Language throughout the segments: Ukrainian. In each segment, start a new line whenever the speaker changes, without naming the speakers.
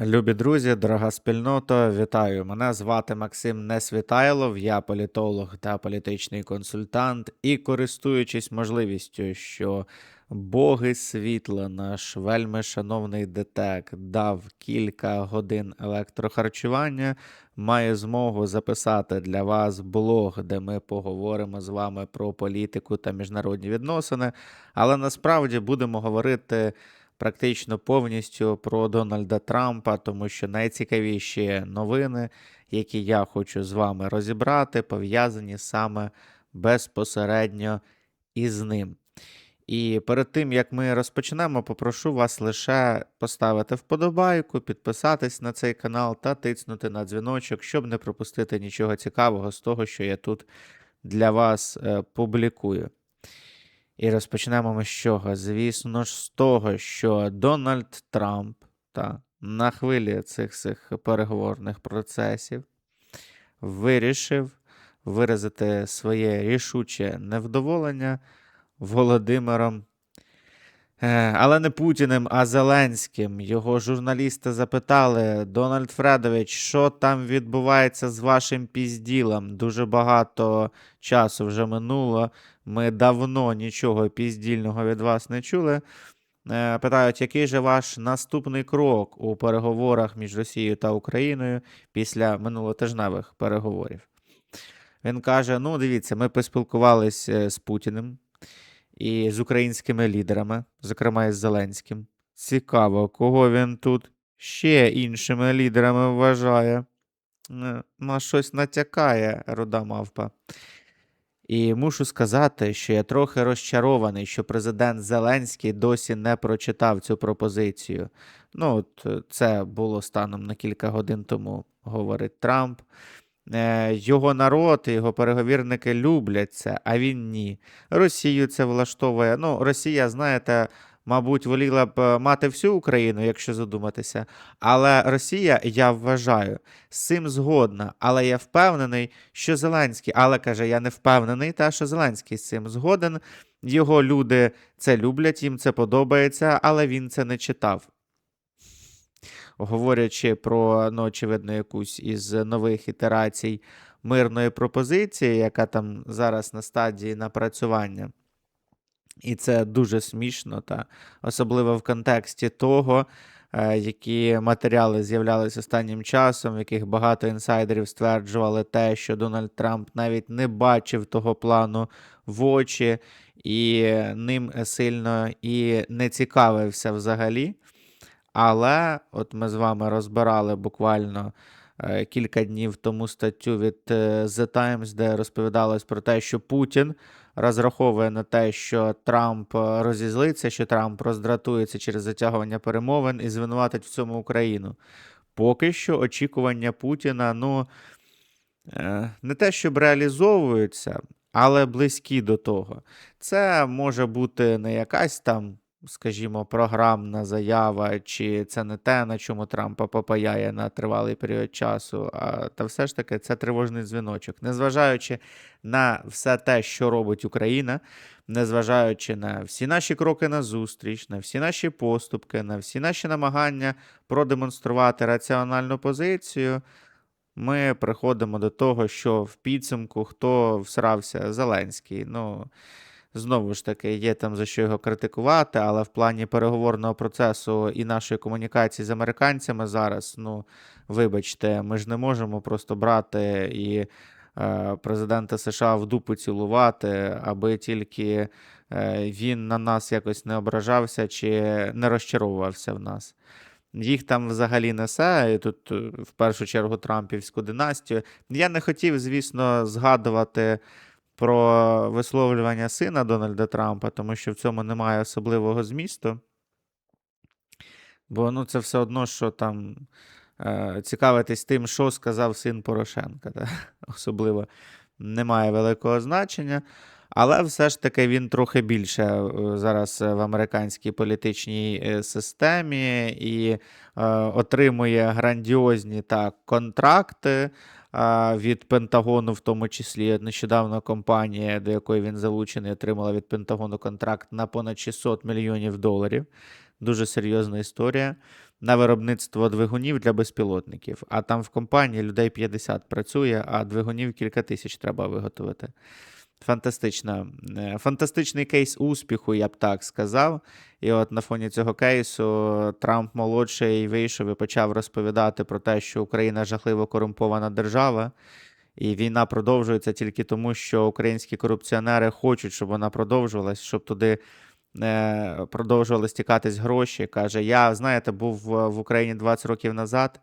Любі друзі, дорога спільнота, вітаю! Мене звати Максим Несвітайлов, я політолог та політичний консультант. І користуючись можливістю, що боги світла, наш вельми шановний ДТЕК дав кілька годин електрохарчування, маю змогу записати для вас блог, де ми поговоримо з вами про політику та міжнародні відносини. Але насправді будемо говорити практично повністю про Дональда Трампа, тому що найцікавіші новини, які я хочу з вами розібрати, пов'язані саме безпосередньо із ним. І перед тим як ми розпочнемо, попрошу вас лише поставити вподобайку, підписатись на цей канал та тиснути на дзвіночок, щоб не пропустити нічого цікавого з того, що я тут для вас е, публікую. І розпочнемо ми з чого? Звісно ж, з того, що Дональд Трамп та, на хвилі цих цих переговорних процесів вирішив виразити своє рішуче невдоволення Володимиром. Е, Але не Путіним, а Зеленським. Його журналісти запитали: Дональд Фредович, що там відбувається з вашим пізділом? Дуже багато часу вже минуло. Ми давно нічого піздільного від вас не чули. Е, Питають, який же ваш наступний крок у переговорах між Росією та Україною після минулотижневих переговорів? Він каже: ну, дивіться, ми поспілкувалися е, з Путіним і з українськими лідерами, зокрема із Зеленським. Цікаво, кого він тут ще іншими лідерами вважає. На щось натякає руда мавпа. І мушу сказати, що я трохи розчарований, що президент Зеленський досі не прочитав цю пропозицію. Ну, от е, це було станом на кілька годин тому, говорить Трамп. Е, Його народ і його переговірники люблять це, а він ні. Росію це влаштовує. Ну, Росія, знаєте, мабуть, воліла б е, мати всю Україну, якщо задуматися. Але Росія, я вважаю, з цим згодна. Але я впевнений, що Зеленський, але каже, я не впевнений, та що Зеленський з цим згоден. Його люди це люблять, їм це подобається, але він це не читав. Говорячи про, ну, очевидно, якусь із нових ітерацій мирної пропозиції, яка там зараз на стадії напрацювання. І це дуже смішно, та особливо в контексті того, е, які матеріали з'являлися останнім часом, в яких багато інсайдерів стверджували те, що Дональд Трамп навіть не бачив того плану в очі, і ним сильно і не цікавився взагалі. Але от ми з вами розбирали буквально е, кілька днів тому статтю від е, The Times, де розповідалось про те, що Путін розраховує на те, що Трамп е, розізлиться, що Трамп роздратується через затягування перемовин і звинуватить в цьому Україну. Поки що очікування Путіна, ну, не те, щоб реалізовуються, але близькі до того. Це може бути не якась там, скажімо, програмна заява, чи це не те, на чому Трампа попаяє на тривалий період часу, а та все ж таки це тривожний дзвіночок. Незважаючи на все те, що робить Україна, незважаючи на всі наші кроки на зустріч, на всі наші поступки, на всі наші намагання продемонструвати раціональну позицію. Ми приходимо до того, що в підсумку хто всрався Зеленський. Ну, знову ж таки, є там за що його критикувати, але в плані переговорного процесу і нашої комунікації з американцями зараз, ну, вибачте, ми ж не можемо просто брати і е, президента США в дупу цілувати, аби тільки е, він на нас якось не ображався чи не розчаровувався в нас. Їх там взагалі несе, і тут е, в першу чергу Трампівську династію. Я не хотів, звісно, згадувати про висловлювання сина Дональда Трампа, тому що в цьому немає особливого змісту. Бо ну, це все одно, що там е, цікавитись тим, що сказав син Порошенка. Та? Особливо немає великого значення. Але все ж таки він трохи більше е, зараз в американській політичній е, системі і е, отримує грандіозні так, контракти від Пентагону, в тому числі нещодавно компанія, до якої він залучений, отримала від Пентагону контракт на понад 600 мільйонів доларів. Дуже серйозна історія. на виробництво двигунів для безпілотників. А там в компанії людей 50 працює, а двигунів кілька тисяч треба виготовити. Фантастична, е, фантастичний кейс успіху, я б так сказав. І от на фоні цього кейсу Трамп молодший вийшов і почав розповідати про те, що Україна жахливо корумпована держава, і війна продовжується тільки тому, що українські корупціонери хочуть, щоб вона продовжувалась, щоб туди е, продовжували стікатись гроші. Каже: Я, знаєте, був в в Україні 20 років назад,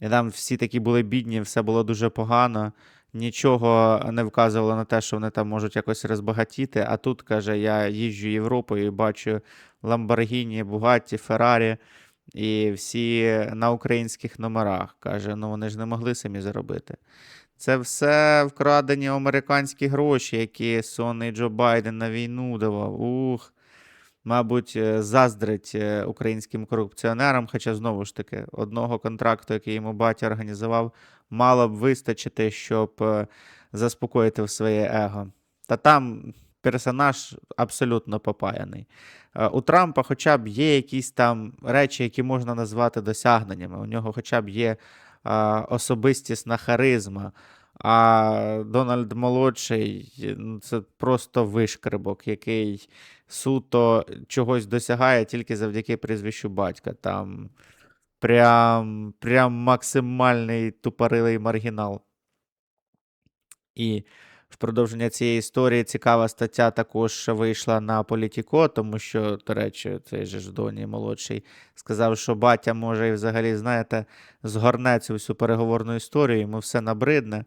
і там всі такі були бідні, все було дуже погано. Нічого не вказувало на те, що вони там можуть якось розбагатіти. А тут, каже, я їжджу Європою і бачу Ламборгіні, Бугатті, Феррарі і всі на українських номерах. Каже, ну вони ж не могли самі заробити. Це все вкрадені американські гроші, які сонний Джо Байден на війну давав. Ух. Мабуть, е, заздрить е, українським корупціонерам, хоча знову ж таки, одного контракту, який йому батя організував, мало б вистачити, щоб е, заспокоїти своє его. Та там персонаж абсолютно попаяний. У Трампа хоча б є якісь там речі, які можна назвати досягненнями. У нього хоча б є особистісна харизма. А Дональд молодший ну, це просто вишкребок, який суто чогось досягає тільки завдяки прізвищу батька. Там прям, прям максимальний тупорилий маргінал. І в продовження цієї історії цікава стаття також вийшла на Політіко, тому що, до речі, цей же ж Доні молодший сказав, що батя може і взагалі, знаєте, згорне цю всю переговорну історію, йому все набридне.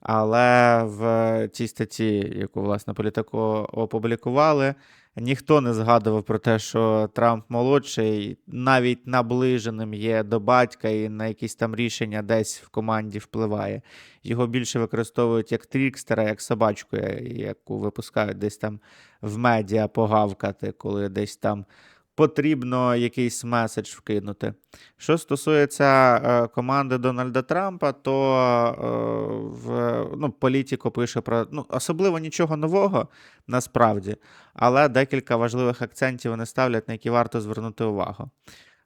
Але в цій статті, яку, власне, Політико опублікували, ніхто не згадував про те, що Трамп молодший навіть наближеним є до батька і на якісь там рішення десь в команді впливає. Його більше використовують як трікстера, як собачку, яку випускають десь там в медіа погавкати, коли десь там потрібно якийсь меседж вкинути. Що стосується е, команди Дональда Трампа, то е, в ну, Політіко пише про ну, особливо нічого нового насправді, але декілька важливих акцентів вони ставлять, на які варто звернути увагу.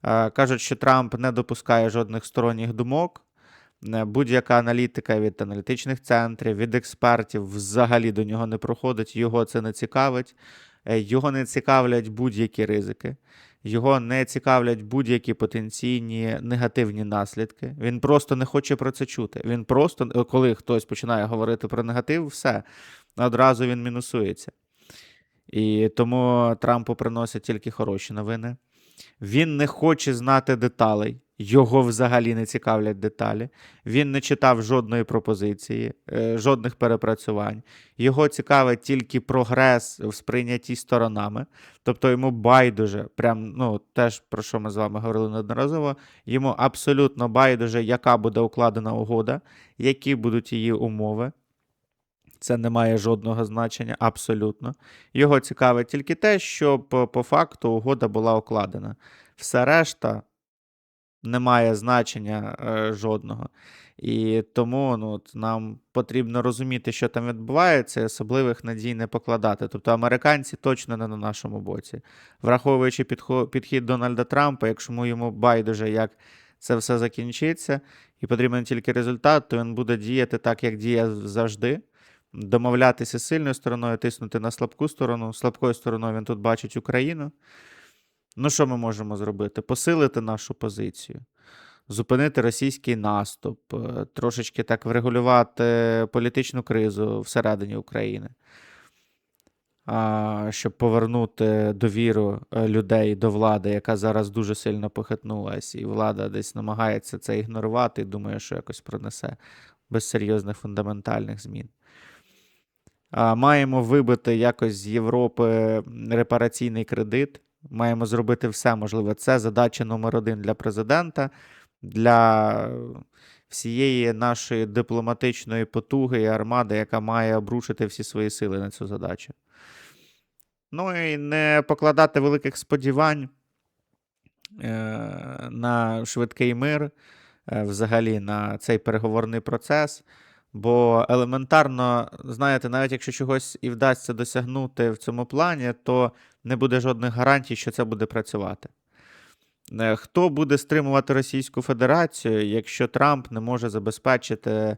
Е, кажуть, що Трамп не допускає жодних сторонніх думок. Будь-яка аналітика від аналітичних центрів, від експертів взагалі до нього не проходить, його це не цікавить. Е, Його не цікавлять будь-які ризики, його не цікавлять будь-які потенційні негативні наслідки. Він просто не хоче про це чути. Він просто, е, коли хтось починає говорити про негатив, все, одразу він мінусується. І тому Трампу приносять тільки хороші новини. Він не хоче знати деталей, його взагалі не цікавлять деталі. Він не читав жодної пропозиції, е, жодних перепрацювань. Його цікавить тільки прогрес в сприйнятті сторонами. Тобто йому байдуже, прям, ну, теж про що ми з вами говорили неодноразово, йому абсолютно байдуже, яка буде укладена угода, які будуть її умови. Це не має жодного значення, абсолютно. Його цікавить тільки те, щоб е, по факту угода була укладена. Все решта не має значення е, жодного. І тому ну, нам потрібно розуміти, що там відбувається, і особливих надій не покладати. Тобто американці точно не на нашому боці. Враховуючи підхід Дональда Трампа, якщо йому байдуже, як це все закінчиться, і потрібен тільки результат, то він буде діяти так, як діє завжди. Домовлятися з сильною стороною, тиснути на слабку сторону. Слабкою стороною він тут бачить Україну. Ну, що ми можемо зробити? Посилити нашу позицію, зупинити російський наступ, е, трошечки так врегулювати політичну кризу всередині України, щоб повернути довіру е, людей до влади, яка зараз дуже сильно похитнулась, і влада десь намагається це ігнорувати і думає, що якось пронесе без серйозних фундаментальних змін. Маємо вибити якось з Європи репараційний кредит. Маємо зробити все можливе. Це задача номер один для президента, для всієї нашої дипломатичної потуги і армади, яка має обрушити всі свої сили на цю задачу. Ну і не покладати великих сподівань е, на швидкий мир, е, взагалі на цей переговорний процес. Бо елементарно, знаєте, навіть якщо чогось і вдасться досягнути в цьому плані, то не буде жодних гарантій, що це буде працювати. Е, Хто буде стримувати Російську Федерацію, якщо Трамп не може забезпечити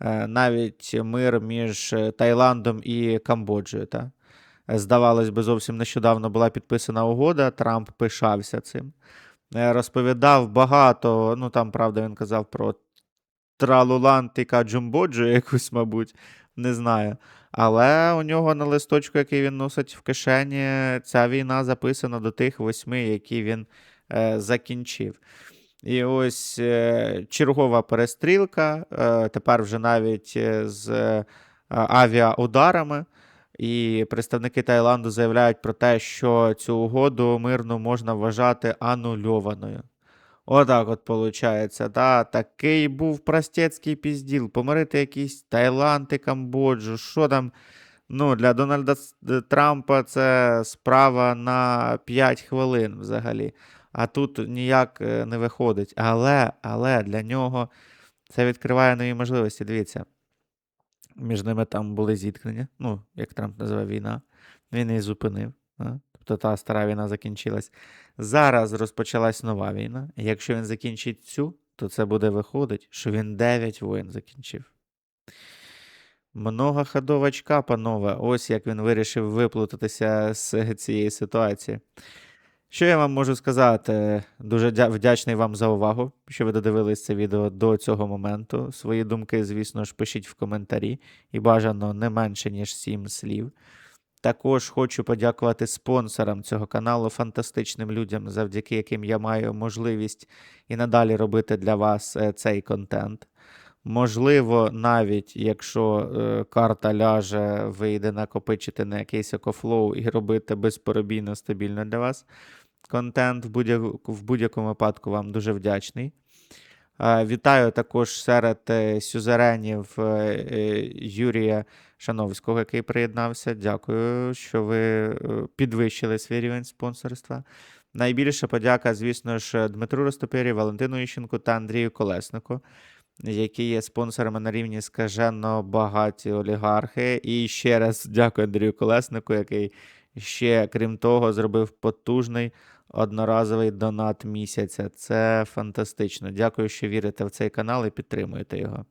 е, навіть мир між е, Таїландом і Камбоджею? Та? Здавалось би, зовсім нещодавно була підписана угода, Трамп пишався цим. Розповідав багато, ну там, правда, він казав про Тралулантика Джумбоджу якусь, мабуть, не знаю. Але у нього на листочку, який він носить в кишені, ця війна записана до тих восьми, які він е, закінчив. І ось е, чергова перестрілка, е, тепер вже навіть е, з е, авіаударами. І представники Таїланду заявляють про те, що цю угоду мирну можна вважати анульованою. Отак от получається, да. Такий був простецький пізділ. Помирити якийсь Таїланд і Камбоджу. Що там? Ну, для Дональда Трампа це справа на 5 хвилин взагалі. А тут ніяк е, не виходить. Але, але для нього це відкриває нові можливості. Дивіться. Між ними там були зіткнення. Ну, як Трамп називає війна. Він її зупинив. Тобто та стара війна закінчилась. Зараз розпочалась нова війна. Якщо він закінчить цю, то це буде виходить, що він 9 воєн закінчив. Многоходовочка, панове. Ось як він вирішив виплутатися з цієї ситуації. Що я вам можу сказати? Дуже вдячний вам за увагу, що ви додивились це відео до цього моменту. Свої думки, звісно ж, пишіть в коментарі і бажано не менше, ніж 7 слів. Також хочу подякувати спонсорам цього каналу, фантастичним людям, завдяки яким я маю можливість і надалі робити для вас е, цей контент. Можливо, навіть якщо е, карта ляже, вийде накопичити на якийсь окофлоу і робити безперебійно стабільно для вас контент в будь-якому випадку вам дуже вдячний. Вітаю також серед е, сюзеренів е, е, Юрія Шановського, який приєднався. Дякую, що ви підвищили свій рівень спонсорства. Найбільша подяка, звісно ж, Дмитру Ростопирі, Валентину Іщенку та Андрію Колеснику, які є спонсорами на рівні скажено багаті олігархи. І ще раз дякую Андрію Колеснику, який ще, крім того, зробив потужний одноразовий донат місяця. Це фантастично. Дякую, що вірите в цей канал і підтримуєте його.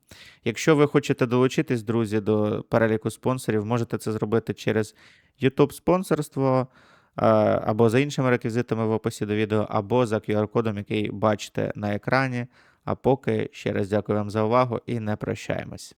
Якщо ви хочете долучитись, друзі, до переліку спонсорів, можете це зробити через YouTube спонсорство е, або за іншими реквізитами в описі до відео, або за QR-кодом, який бачите на екрані. А поки ще раз дякую вам за увагу і не прощаємось.